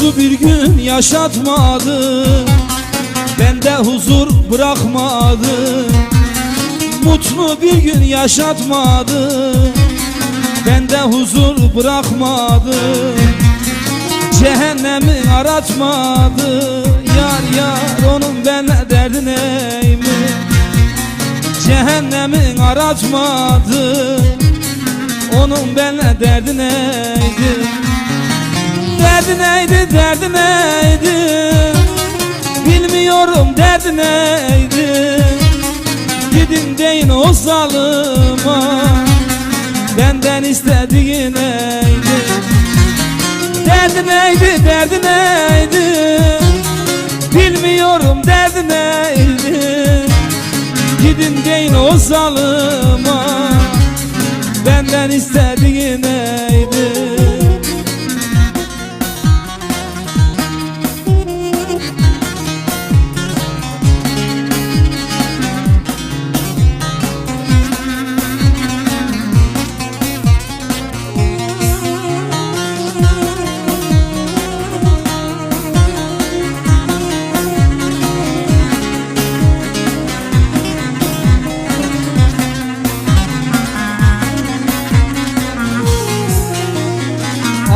Mutlu bir gün yaşatmadı. Bende huzur bırakmadı. Mutlu bir gün yaşatmadı. Bende huzur bırakmadı. Cehennemi aratmadı. Yar yar onun benle derdi neymiş? Cehennemin aratmadı. Onun benle derdi neydi Derdi neydi derdi neydi? Bilmiyorum derdi neydi? Gidin deyin o zalıma Benden istediği neydi? Derdi neydi derdi neydi? Bilmiyorum derdi neydi? Gidin deyin o zalıma Benden istediği neydi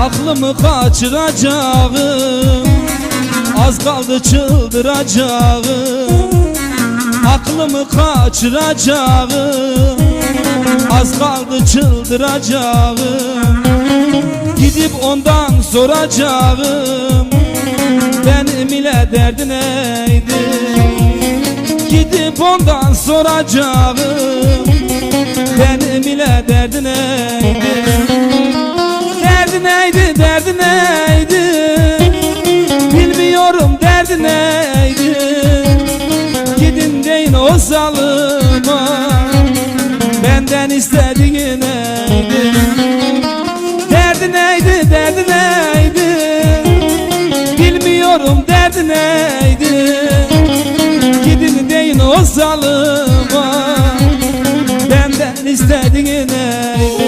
Aklımı kaçıracağım. Az kaldı çıldıracağım. Aklımı kaçıracağım. Az kaldı çıldıracağım. Gidip ondan soracağım. Benim ile derdi neydi? Gidip ondan soracağım. Benim ile derdi neydi o zalıma Benden istediği neydi? Derdi neydi, derdi neydi? Bilmiyorum derdi neydi? Gidin deyin o zalıma. Benden istediği neydi